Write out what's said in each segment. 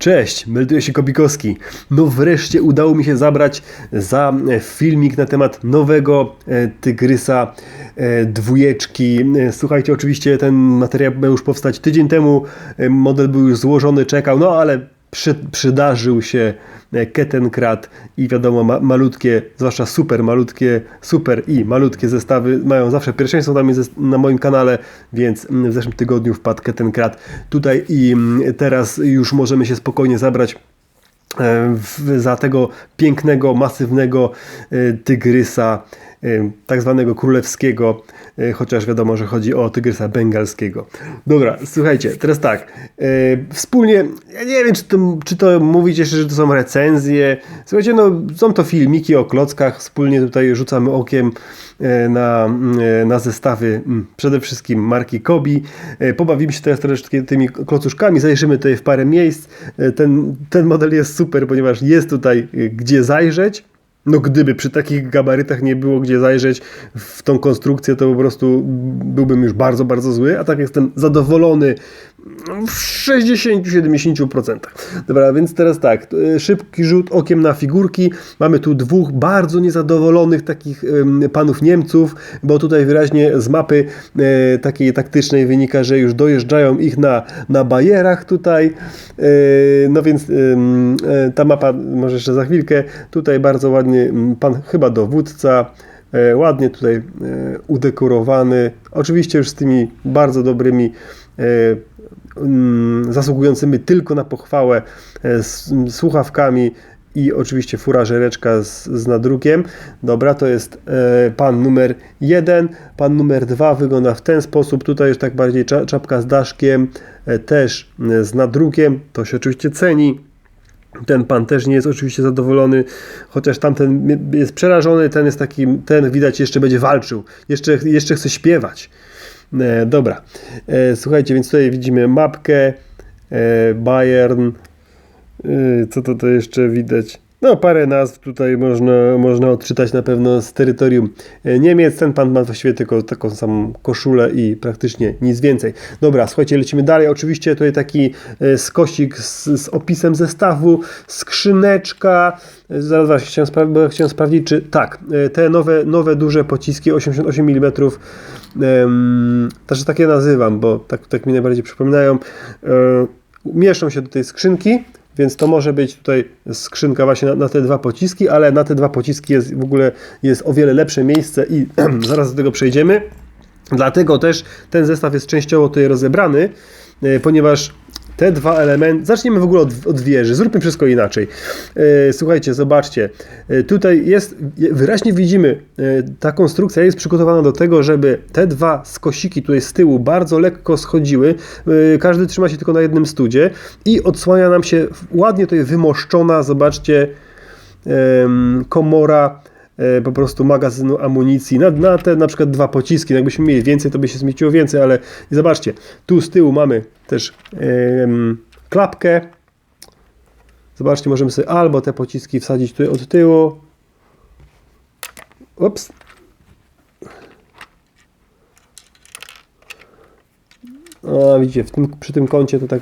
Cześć, melduje się Kopikowski. No wreszcie udało mi się zabrać za e, filmik na temat nowego e, Tygrysa e, dwójeczki. Słuchajcie, oczywiście ten materiał miał już powstać tydzień temu, model był już złożony, czekał, no ale przy, przydarzył się e, Kettenkrat i wiadomo, ma, malutkie, zwłaszcza super malutkie, super i malutkie zestawy mają zawsze pierwszeństwo na, na moim kanale, więc mm, w zeszłym tygodniu wpadł Kettenkrat. Tutaj i mm, teraz już możemy się spokojnie zabrać e, w, za tego pięknego, masywnego e, tygrysa, tak zwanego królewskiego, e, chociaż wiadomo, że chodzi o tygrysa bengalskiego. Dobra, słuchajcie, teraz tak, e, wspólnie, ja nie wiem, czy to, czy to mówić jeszcze, że to są recenzje, słuchajcie, no są to filmiki o klockach, wspólnie tutaj rzucamy okiem e, na, na zestawy przede wszystkim marki Kobi. Pobawimy się teraz troszeczkę tymi klocuszkami, zajrzymy tutaj w parę miejsc. Ten, ten model jest super, ponieważ jest tutaj gdzie zajrzeć. No gdyby przy takich gabarytach nie było gdzie zajrzeć w tą konstrukcję, to po prostu byłbym już bardzo, bardzo zły, a tak jestem zadowolony w 60-70%. Dobra, więc teraz tak, e, szybki rzut okiem na figurki. Mamy tu dwóch bardzo niezadowolonych takich panów Niemców, bo tutaj wyraźnie z mapy e, takiej taktycznej wynika, że już dojeżdżają ich na, na bajerach tutaj. E, no więc ta mapa, może jeszcze za chwilkę, tutaj bardzo ładnie pan chyba dowódca, ładnie tutaj udekorowany, oczywiście już z tymi bardzo dobrymi zasługującymi tylko na pochwałę e, z słuchawkami i oczywiście furażereczka z, z nadrukiem. Dobra, to jest e, pan numer jeden. Pan numer dwa wygląda w ten sposób. Tutaj już tak bardziej cza, czapka z daszkiem, e, też e, z nadrukiem. To się oczywiście ceni. Ten pan też nie jest oczywiście zadowolony, chociaż tamten jest przerażony, ten jest taki, ten widać jeszcze będzie walczył, jeszcze, jeszcze chce śpiewać. E, dobra, e, słuchajcie, więc tutaj widzimy mapkę, e, Bayern, co to, to jeszcze widać? No, parę nazw tutaj można, można odczytać na pewno z terytorium e, Niemiec. Ten pan ma właściwie tylko taką samą koszulę i praktycznie nic więcej. Dobra, słuchajcie, lecimy dalej. Oczywiście tutaj taki e, skosik z, z opisem zestawu, skrzyneczka. E, Zaraz właśnie chciałem, spra- chciałem sprawdzić, czy tak, te nowe, nowe duże pociski 88 mm, um, też takie nazywam, bo tak, tak mi najbardziej przypominają, mieszczą się do tej skrzynki. Więc to może być tutaj skrzynka właśnie na, na, te dwa pociski, ale na te dwa pociski jest w ogóle jest o wiele lepsze miejsce i zaraz do tego przejdziemy. Dlatego też ten zestaw jest częściowo tutaj rozebrany, e, ponieważ te dwa elementy. Zacznijmy w ogóle od, od wieży. Zróbmy wszystko inaczej. E, słuchajcie, zobaczcie. E, tutaj jest, wyraźnie widzimy, e, ta konstrukcja jest przygotowana do tego, żeby te dwa skosiki tutaj z tyłu bardzo lekko schodziły. Każdy trzyma się tylko na jednym studzie i odsłania nam się ładnie tutaj wymoszczona, zobaczcie, komora po prostu magazynu amunicji na, na te na przykład dwa pociski. No Jakbyśmy mieli więcej, to by się zmieściło więcej, ale zobaczcie, tu z tyłu mamy też klapkę. Zobaczcie, możemy sobie albo te pociski wsadzić tutaj od tyłu. Ups. A, widzicie, w tym, przy tym kącie to tak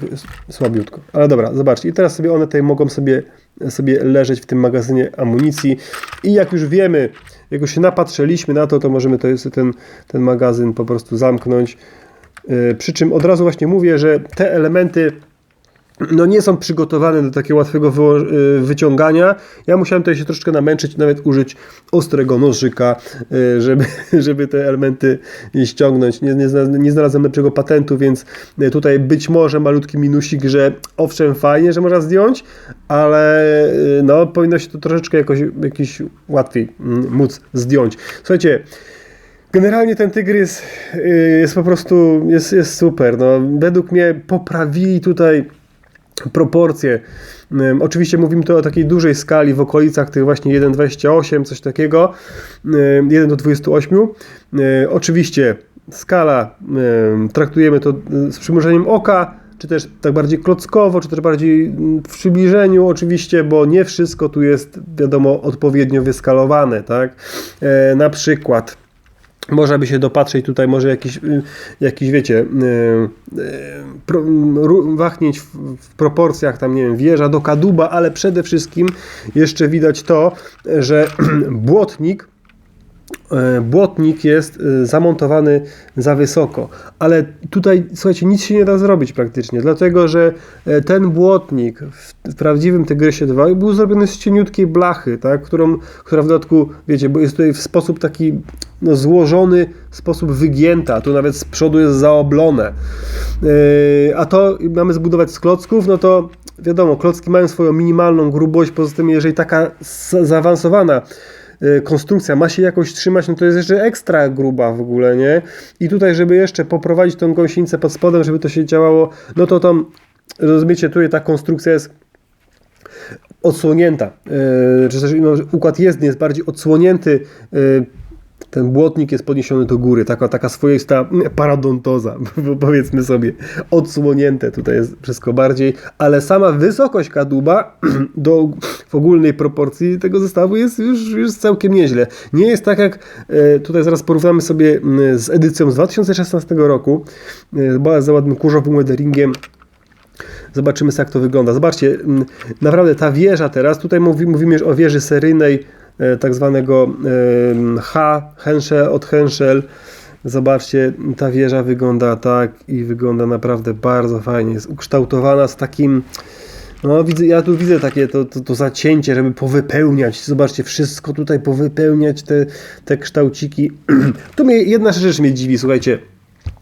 słabiutko. Ale dobra, zobaczcie. I teraz sobie one tutaj mogą sobie, sobie leżeć w tym magazynie amunicji. I jak już wiemy, jak już się napatrzyliśmy na to, to możemy to jest ten, ten magazyn po prostu zamknąć. Yy, Przy czym od razu właśnie mówię, że te elementy no nie są przygotowane do takiego łatwego y, wyciągania. Ja musiałem tutaj się troszeczkę namęczyć, nawet użyć ostrego nożyka, y, żeby, żeby te elementy ściągnąć. Nie, nie, nie znalazłem lepszego patentu, więc y, tutaj być może malutki minusik, że owszem fajnie, że można zdjąć, ale no powinno się to troszeczkę jakoś, jakiś łatwiej mm, móc zdjąć. Słuchajcie, Generalnie ten tygrys jest po prostu jest, jest super. No, według mnie poprawili tutaj proporcje. Oczywiście mówimy tu o takiej dużej skali w okolicach tych właśnie 1,28, coś takiego, ym, 1 do 28. Yy, Oczywiście skala, traktujemy to y, z przymrużeniem oka, czy też tak bardziej klockowo, czy też bardziej mm, w przybliżeniu oczywiście, bo nie wszystko tu jest wiadomo odpowiednio wyskalowane, tak? E, Na przykład Można by się dopatrzeć tutaj, może jakiś, y, jakiś wiecie, pro, ru- wahnięć w, proporcjach, tam nie wiem, wieża do kadłuba, ale przede wszystkim jeszcze widać to, że błotnik, błotnik jest e, zamontowany za wysoko, ale tutaj, słuchajcie, nic się nie da zrobić praktycznie, dlatego, że e, ten błotnik w, prawdziwym Tygrysie 2 był zrobiony z cieniutkiej blachy, tak, którą, która w dodatku, wiecie, bo jest tutaj w sposób taki no, złożony, sposób wygięta, tu nawet z przodu jest zaoblone, a to mamy zbudować z klocków, no to wiadomo, klocki mają swoją minimalną grubość, poza tym jeżeli taka zaawansowana konstrukcja ma się jakoś trzymać, no to jest jeszcze ekstra gruba w ogóle, nie? I tutaj, żeby jeszcze poprowadzić tą gąsienicę pod spodem, żeby to się działało, no to tam, rozumiecie, tutaj ta konstrukcja jest odsłonięta, yy, czy też no, układ jezdny jest bardziej odsłonięty, yy, ten błotnik jest podniesiony do góry, taka, taka swoista paradontoza, powiedzmy sobie, odsłonięte tutaj jest wszystko bardziej, ale sama wysokość kadłuba do, w ogólnej proporcji tego zestawu jest już, już całkiem nieźle. Nie jest tak jak, e, tutaj zaraz porównamy sobie mm, z edycją z 2016 roku, e, bardzo ładnym kurzowym weatheringiem, Zobaczymy, jak to wygląda. Zobaczcie, mm, naprawdę ta wieża teraz, tutaj mówi, mówimy już o wieży seryjnej, tak zwanego em, H, Henschel, od Henschel. Zobaczcie, ta wieża wygląda tak i wygląda naprawdę bardzo fajnie. Jest ukształtowana z takim. No, widzę, ja tu widzę takie to, to, to zacięcie, żeby powypełniać. Zobaczcie, wszystko tutaj powypełniać, te, te kształciki. tu mnie jedna rzecz mnie dziwi, słuchajcie.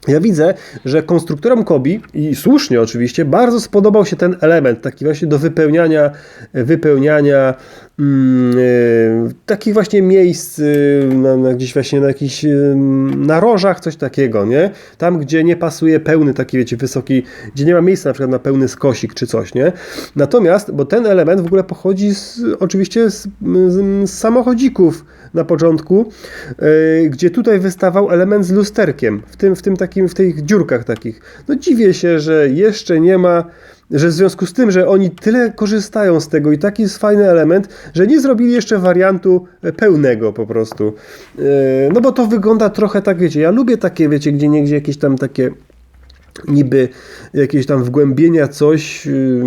Ja widzę, że konstruktorom Kobi, i słusznie oczywiście, bardzo spodobał się ten element, taki właśnie do wypełniania, wypełniania mm, e, takich właśnie miejsc, y, na, na gdzieś właśnie na jakichś y, narożach, coś takiego, nie? Tam, gdzie nie pasuje pełny taki, wiecie, wysoki, gdzie nie ma miejsca na przykład na pełny skosik czy coś, nie? Natomiast, bo ten element w ogóle pochodzi z, oczywiście z, z, z samochodzików na początku, e, gdzie tutaj wystawał element z lusterkiem, w tym, w tym takim, w tych dziurkach takich. No dziwię się, że jeszcze nie ma, że w związku z tym, że oni tyle korzystają z tego i taki jest fajny element, że nie zrobili jeszcze wariantu e, pełnego po prostu. E, No bo to wygląda trochę tak, wiecie, ja lubię takie, wiecie, gdzie niegdzie jakieś tam takie niby jakieś tam wgłębienia, coś, yy,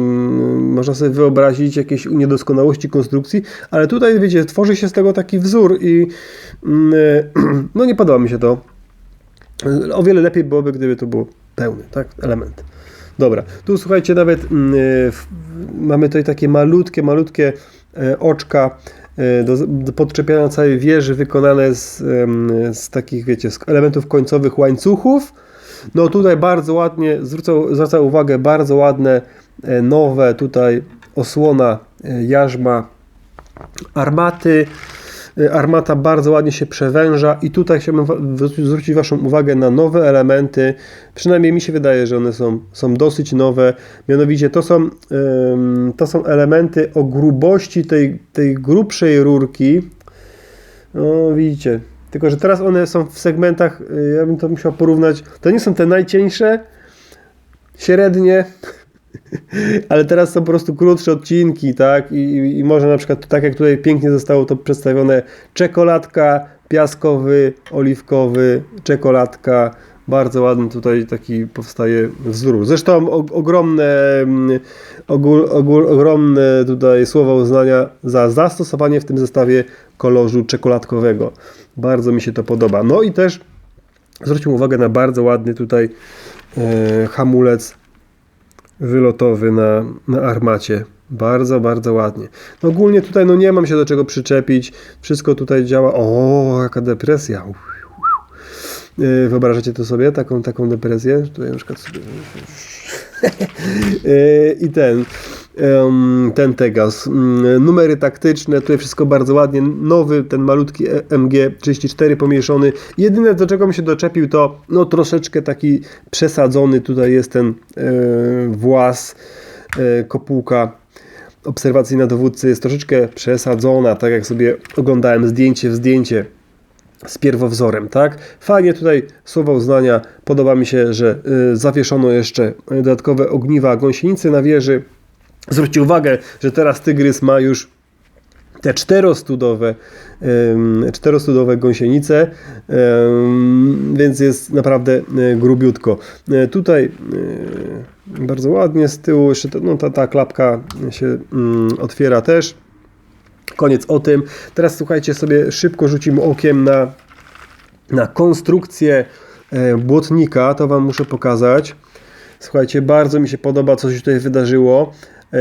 można sobie wyobrazić jakieś niedoskonałości konstrukcji, ale tutaj, wiecie, tworzy się z tego taki wzór i yy, no nie podoba mi się to. O wiele lepiej byłoby, gdyby to było pełny, tak, element. Dobra, tu słuchajcie, nawet yy, w- mamy tutaj takie malutkie, malutkie e, oczka e, do, do podczepiania całej wieży wykonane z, z takich, wiecie, z elementów końcowych łańcuchów. No tutaj bardzo ładnie, zwrócę, zwraca uwagę, bardzo ładne, e, nowe tutaj osłona e, jarzma armaty. E, Armata bardzo ładnie się przewęża i tutaj chciałbym zwrócić- Waszą uwagę na nowe elementy. Przynajmniej mi się wydaje, że one są, są dosyć nowe. Mianowicie to są, to są elementy o grubości tej, tej grubszej rurki. No widzicie. Tylko, że teraz one są w segmentach, y, ja bym to musiał porównać. To nie są te najcieńsze, średnie, ale teraz są po prostu krótsze odcinki, tak? I, i, I może na przykład tak jak tutaj pięknie zostało to przedstawione, czekoladka, piaskowy, oliwkowy, czekoladka. Bardzo ładny tutaj taki powstaje wzór. Zresztą o, ogromne, mm, ogól, ogól, ogromne tutaj słowa uznania za zastosowanie w tym zestawie koloru czekoladkowego. Bardzo mi się to podoba. No i też zwróćmy uwagę na bardzo ładny tutaj e, hamulec wylotowy na, na armacie. Bardzo, bardzo ładnie. No ogólnie tutaj no nie mam się do czego przyczepić. Wszystko tutaj działa. O, jaka depresja. Yy, Wyobrażacie to sobie, taką, taką depresję? Tutaj na przykład sobie... Yy, I ten, ten Tegas. Mm, Numery taktyczne, tutaj wszystko bardzo ładnie. Nowy, ten malutki E- MG34 pomniejszony. Jedyne do czego mi się doczepił to no troszeczkę taki przesadzony tutaj jest ten e, włas, e, kopułka obserwacyjna dowódcy jest troszeczkę przesadzona, tak jak sobie oglądałem zdjęcie w zdjęcie z pierwowzorem, tak? Fajnie tutaj słowa uznania. Podoba mi się, że zawieszono jeszcze dodatkowe ogniwa gąsienicy na wieży. Zwróćcie uwagę, że teraz Tygrys ma już te czterostudowe, czterostudowe gąsienice, więc jest naprawdę e, grubiutko. E, Tutaj e, bardzo ładnie z tyłu jeszcze no, ta, ta klapka się mm, otwiera też. Koniec o tym. Teraz słuchajcie sobie szybko rzucimy okiem na, na konstrukcję błotnika. To Wam muszę pokazać. Słuchajcie, bardzo mi się podoba, co się tutaj wydarzyło, e,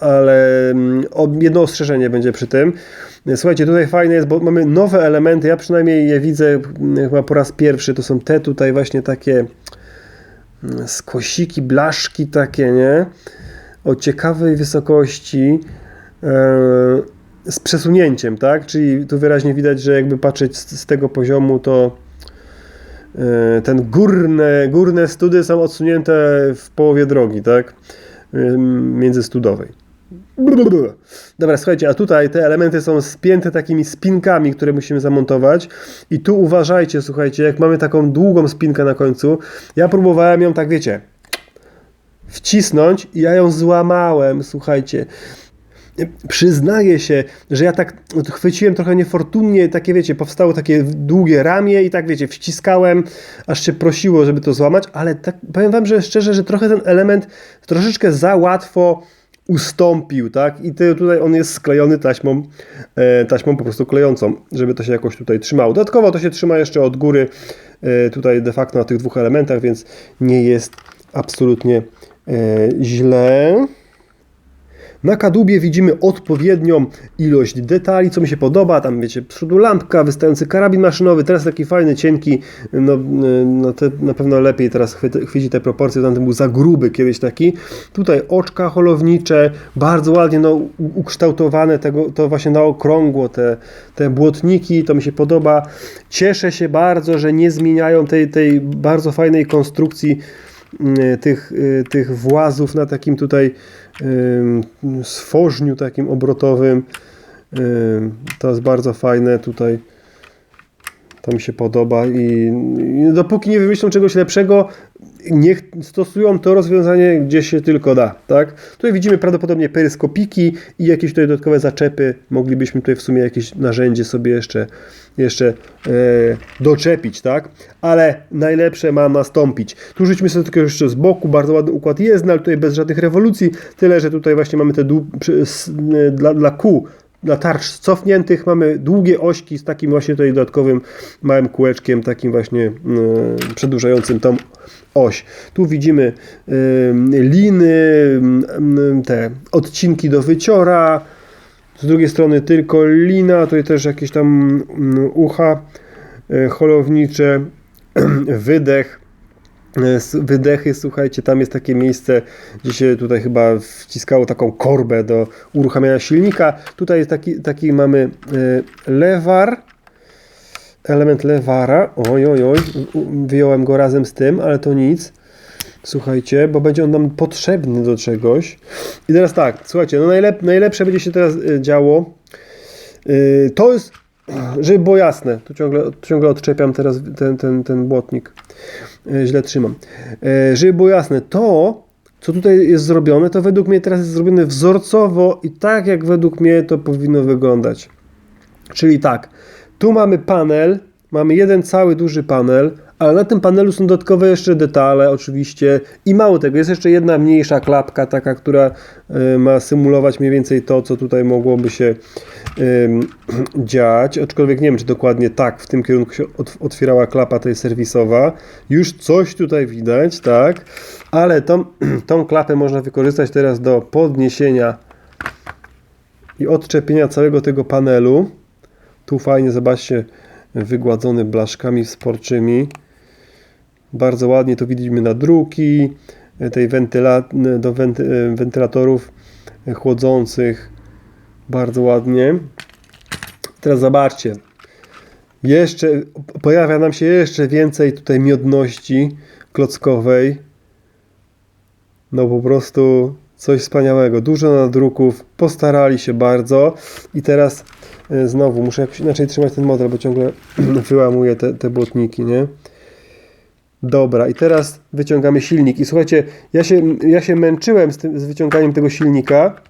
ale mm, jedno ostrzeżenie będzie przy tym. Słuchajcie, tutaj fajne jest, bo mamy nowe elementy. Ja przynajmniej je widzę mm, chyba po raz pierwszy. To są te tutaj właśnie takie mm, skosiki, blaszki takie, nie? O ciekawej wysokości. e, z przesunięciem, tak? Czyli tu wyraźnie widać, że jakby patrzeć z, z tego poziomu, to ten górne, górne study są odsunięte w połowie drogi, tak? Ym, Międzystudowej. Dobra, słuchajcie, a tutaj te elementy są spięte takimi spinkami, które musimy zamontować. I tu uważajcie, słuchajcie, jak mamy taką długą spinkę na końcu, ja próbowałem ją tak, wiecie, wcisnąć i ja ją złamałem, słuchajcie. Przyznaję się, że ja tak chwyciłem trochę niefortunnie, takie wiecie, powstało takie długie ramię i tak wiecie, wciskałem, aż się prosiło, żeby to złamać, ale tak powiem wam, że szczerze, że trochę ten element troszeczkę za łatwo ustąpił, tak? I ty, tutaj on jest sklejony taśmą, e, taśmą po prostu klejącą, żeby to się jakoś tutaj trzymało. Dodatkowo to się trzyma jeszcze od góry, e, tutaj de facto na tych dwóch elementach, więc nie jest absolutnie e, źle. Na kadłubie widzimy odpowiednią ilość detali, co mi się podoba. Tam wiecie, przodu lampka, wystający karabin maszynowy, teraz taki fajny, cienki. No, no te, na pewno lepiej teraz chwyci, chwyci te proporcje. Tamten był za gruby kiedyś taki. Tutaj oczka holownicze, bardzo ładnie no, ukształtowane, tego, to właśnie na okrągło, te, te błotniki, to mi się podoba. Cieszę się bardzo, że nie zmieniają tej, tej bardzo fajnej konstrukcji y, tych, y, tych włazów na takim tutaj stworzniu takim obrotowym. Ym, To jest bardzo fajne tutaj. To mi się podoba i, i dopóki nie wymyślą czegoś lepszego, niech stosują to rozwiązanie gdzie się tylko da, tak? Tutaj widzimy prawdopodobnie peryskopiki i jakieś tutaj dodatkowe zaczepy. Moglibyśmy tutaj w sumie jakieś narzędzie sobie jeszcze, jeszcze e, doczepić, tak? Ale najlepsze ma nastąpić. Tu rzućmy sobie tylko jeszcze z boku, bardzo ładny układ jest, no ale tutaj bez żadnych rewolucji, tyle, że tutaj właśnie mamy te przy, s, e, dla, dla kół dla tarcz cofniętych mamy długie ośki z takim właśnie tutaj dodatkowym małym kółeczkiem, takim właśnie e, przedłużającym tą oś. Tu widzimy e, liny, m, te odcinki do wyciora, z drugiej strony tylko lina, tutaj też jakieś tam ucha e, holownicze, wydech. E, Wydechy, słuchajcie, tam jest takie miejsce, gdzie się tutaj chyba wciskało taką korbę do uruchamiania silnika. Tutaj jest taki, taki mamy e, lewar, element lewara. Oj, oj, oj, wyjąłem go razem z tym, ale to nic. Słuchajcie, bo będzie on nam potrzebny do czegoś. I teraz tak, słuchajcie, no najlep, najlepsze będzie się teraz e, działo. To jest, żeby było jasne, tu ciągle, ciągle odczepiam teraz ten, ten, ten błotnik. E, Źle trzymam. E, Żeby było jasne, to, co tutaj jest zrobione, to według mnie teraz jest zrobione wzorcowo i tak, jak według mnie to powinno wyglądać. Czyli tak, tu mamy panel, mamy jeden cały duży panel, ale na tym panelu są dodatkowe jeszcze detale oczywiście i mało tego, jest jeszcze jedna mniejsza klapka taka, która y, ma symulować mniej więcej to, co tutaj mogłoby się dziać, aczkolwiek nie wiem, czy dokładnie tak w tym kierunku się ot- otwierała klapa tej serwisowa. Już coś tutaj widać, tak, ale tą, tą klapę można wykorzystać teraz do podniesienia i odczepienia całego tego panelu. Tu fajnie, zobaczcie, wygładzony blaszkami sporczymi. Bardzo ładnie to widzimy na druki, tej wentyla, do wenty, wentylatorów chłodzących. Bardzo ładnie. Teraz zobaczcie. Jeszcze pojawia nam się jeszcze więcej tutaj miodności klockowej. No po prostu coś wspaniałego. Dużo nadruków. Postarali się bardzo. I teraz e, znowu muszę jakoś inaczej trzymać ten model, bo ciągle wyłamuję te, te błotniki, nie? Dobra, i teraz wyciągamy silnik. I słuchajcie, ja się, ja się męczyłem z, tym, z wyciąganiem tego silnika,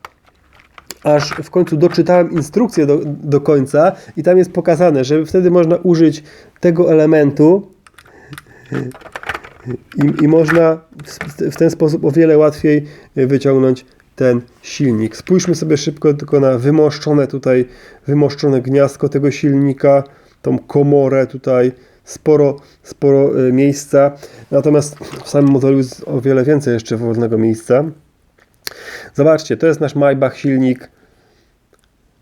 aż w końcu doczytałem instrukcję do, do końca i tam jest pokazane, że wtedy można użyć tego elementu i, i można w, w ten sposób o wiele łatwiej wyciągnąć ten silnik. Spójrzmy sobie szybko tylko na wymoszczone tutaj, wymoszczone gniazdko tego silnika, tą komorę tutaj, sporo, sporo y, miejsca. Natomiast w samym modelu jest o wiele więcej jeszcze wolnego miejsca. Zobaczcie, to jest nasz Maybach silnik.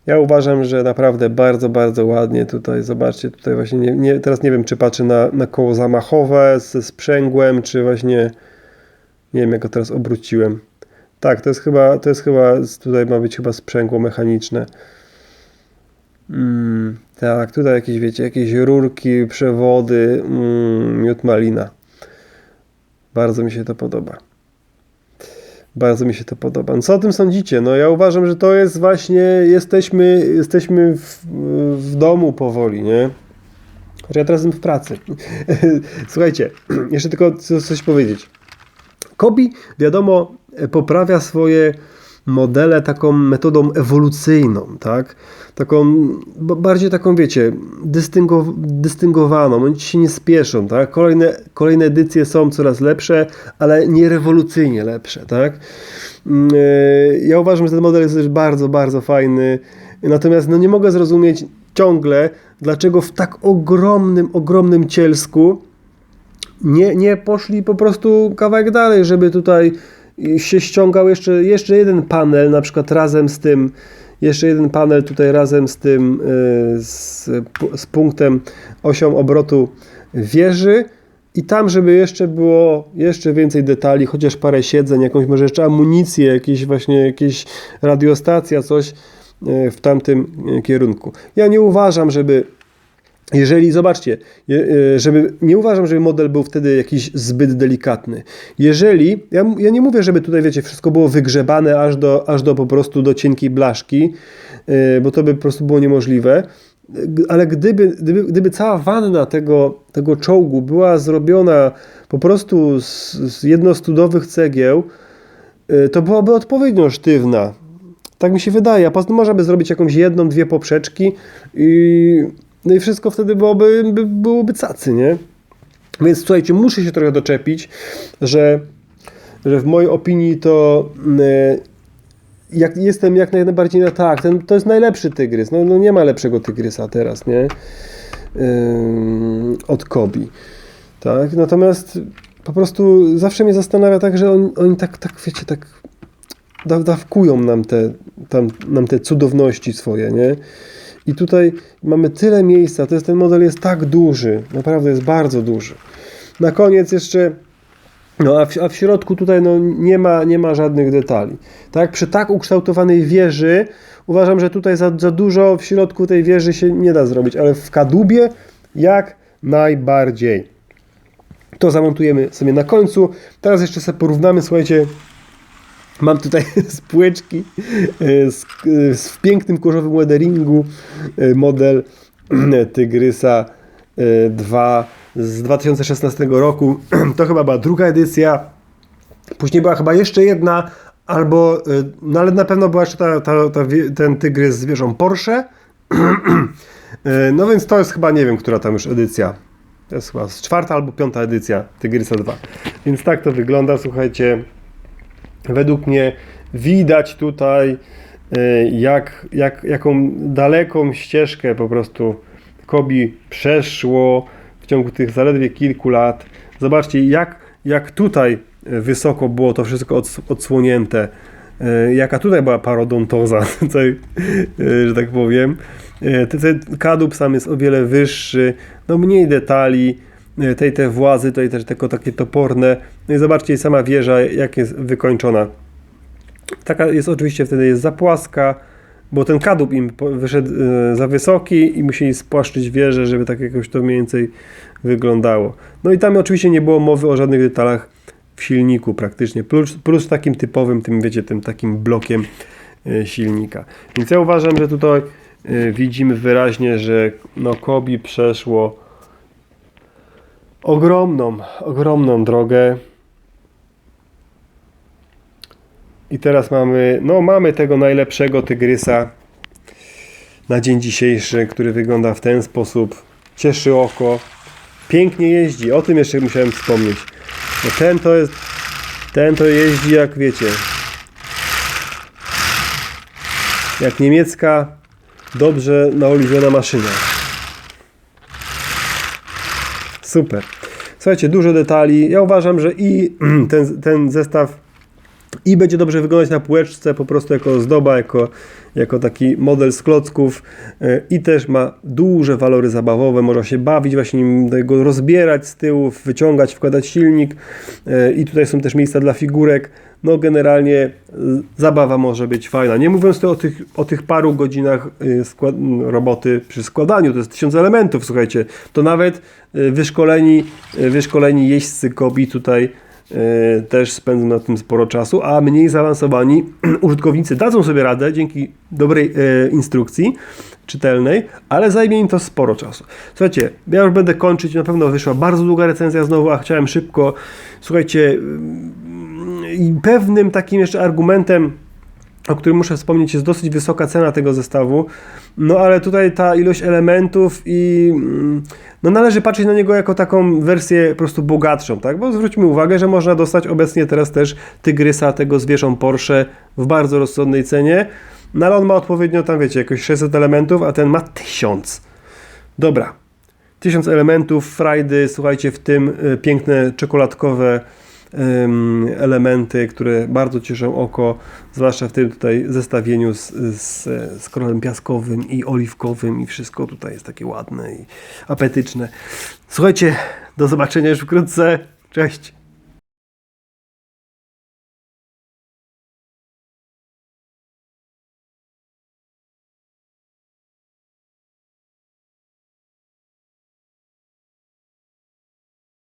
Ja uważam, że naprawdę bardzo, bardzo ładnie tutaj, zobaczcie, tutaj właśnie, nie, nie, teraz nie wiem, czy patrzę na, na koło zamachowe ze sprzęgłem, czy właśnie, nie wiem, jak go teraz obróciłem. Tak, to jest chyba, to jest chyba, tutaj ma być chyba sprzęgło mechaniczne. Mm, tak, tutaj jakieś, wiecie, jakieś rurki, przewody, mm, miód malina. Bardzo mi się to podoba. Bardzo mi się to podoba. No co o tym sądzicie? No ja uważam, że to jest właśnie, jesteśmy, jesteśmy w, w domu powoli, nie? Chociaż ja teraz jestem w pracy. Słuchajcie, jeszcze tylko coś powiedzieć. Kobi, wiadomo, poprawia swoje modele taką metodą ewolucyjną, tak? Taką, bardziej taką, wiecie, dystyngow, dystyngowaną, oni się nie spieszą, tak? Kolejne, kolejne edycje są coraz lepsze, ale nie rewolucyjnie lepsze, tak? Mm, e, ja uważam, że ten model jest bardzo, bardzo fajny, natomiast no nie mogę zrozumieć ciągle, dlaczego w tak ogromnym, ogromnym cielsku nie, nie poszli po prostu kawałek dalej, żeby tutaj się ściągał jeszcze, jeszcze jeden panel, na przykład razem z tym, jeszcze jeden panel tutaj razem z tym, y, z, z punktem osią obrotu wieży i tam, żeby jeszcze było jeszcze więcej detali, chociaż parę siedzeń, jakąś może jeszcze amunicję, jakieś właśnie jakieś radiostacja, coś y, w tamtym y, kierunku. Ja nie uważam, żeby jeżeli, zobaczcie, e, żeby, nie uważam, żeby model był wtedy jakiś zbyt delikatny. Jeżeli, ja, ja nie mówię, żeby tutaj, wiecie, wszystko było wygrzebane aż do, aż do po prostu do cienkiej blaszki, e, bo to by po prostu było niemożliwe, ale gdyby, gdyby, gdyby cała wanna tego, tego czołgu była zrobiona po prostu z, z jednostudowych cegieł, e, to byłaby odpowiednio sztywna. Tak mi się wydaje, a poza tym można by zrobić jakąś jedną, dwie poprzeczki i no i wszystko wtedy byłoby, by, byłoby cacy, nie? Więc słuchajcie, muszę się trochę doczepić, że, że w mojej opinii to yy, jak, jestem jak najbardziej na tak, ten, to jest najlepszy tygrys. No, no nie ma lepszego tygrysa teraz, nie? Yy, od Kobi. Tak? Natomiast po prostu zawsze mnie zastanawia tak, że oni, oni tak, tak, wiecie, tak dawkują nam te, tam, nam te cudowności swoje, nie? I tutaj mamy tyle miejsca, to jest, ten model jest tak duży, naprawdę jest bardzo duży. Na koniec jeszcze, no a w, a w środku tutaj no, nie, ma, nie ma żadnych detali. Tak, przy tak ukształtowanej wieży uważam, że tutaj za, za dużo w środku tej wieży się nie da zrobić, ale w kadłubie jak najbardziej. To zamontujemy sobie na końcu. Teraz jeszcze sobie porównamy, słuchajcie, Mam tutaj spółeczki e, z, z, w pięknym korzowym weatheringu e, model Tygrysa 2 e, z 2016 roku. To chyba była druga edycja. Później była chyba jeszcze jedna, albo, no ale na pewno była jeszcze ta, ta, ta, ten Tygrys z wieżą Porsche. No więc to jest chyba, nie wiem, która tam już edycja. To jest chyba czwarta albo piąta edycja Tygrysa 2. Więc tak to wygląda, słuchajcie. Według mnie widać tutaj, e, jak, jak, jaką daleką ścieżkę po prostu Kobi przeszło w ciągu tych zaledwie kilku lat. Zobaczcie, jak, jak tutaj wysoko było to wszystko odsłonięte. E, jaka tutaj była parodontoza, e, że tak powiem. Ten kadłub sam jest o wiele wyższy, no mniej detali, tej te włazy, tutaj też tylko takie toporne. No i zobaczcie, sama wieża, jak jest wykończona. Taka jest oczywiście wtedy jest za płaska, bo ten kadłub im wyszedł e, za wysoki i musieli spłaszczyć wieżę, żeby tak jakoś to mniej więcej wyglądało. No i tam oczywiście nie było mowy o żadnych detalach w silniku praktycznie, plus, plus takim typowym, tym wiecie, tym takim blokiem e, silnika. Więc ja uważam, że tutaj widzimy wyraźnie, że no Kobi przeszło ogromną, ogromną drogę I teraz mamy, no mamy tego najlepszego tygrysa na dzień dzisiejszy, który wygląda w ten sposób. Cieszy oko. Pięknie jeździ. O tym jeszcze musiałem wspomnieć. No ten to jest, ten to jeździ jak wiecie, jak niemiecka, dobrze naoliwiona maszyna. Super. Słuchajcie, dużo detali. Ja uważam, że i ten, ten zestaw i będzie dobrze wyglądać na półeczce, po prostu jako ozdoba, jako, jako taki model z klocków. Yy, i też ma duże walory zabawowe, można się bawić właśnie nim, go rozbierać z tyłu, wyciągać, wkładać silnik. Yy, i tutaj są też miejsca dla figurek. No generalnie yy, zabawa może być fajna. Nie mówiąc tu o tych, o tych paru godzinach roboty przy składaniu, to jest tysiąc elementów, słuchajcie, to nawet wyszkoleni, wyszkoleni jeźdźcy kobi tutaj e, też spędzą na tym sporo czasu, a mniej zaawansowani użytkownicy dadzą sobie radę dzięki dobrej e, instrukcji czytelnej, ale zajmie im to sporo czasu. Słuchajcie, ja już będę kończyć, na pewno wyszła bardzo długa recenzja znowu, a chciałem szybko. Słuchajcie, mm, pewnym takim jeszcze argumentem o którym muszę wspomnieć, jest dosyć wysoka cena tego zestawu. No ale tutaj ta ilość elementów i mm, no należy patrzeć na niego jako taką wersję po prostu bogatszą, tak? Bo zwróćmy uwagę, że można dostać obecnie teraz też Tygrysa tego z wieżą Porsche w bardzo rozsądnej cenie. No ale on ma odpowiednio tam, wiecie, jakoś 600 elementów, a ten ma 1000. Dobra. 1000 elementów, frajdy, słuchajcie, w tym y, piękne czekoladkowe elementy, które bardzo cieszą oko, zwłaszcza w tym tutaj zestawieniu z, z, z kolorem piaskowym i oliwkowym i wszystko tutaj jest takie ładne i apetyczne. Słuchajcie, do zobaczenia już wkrótce. Cześć!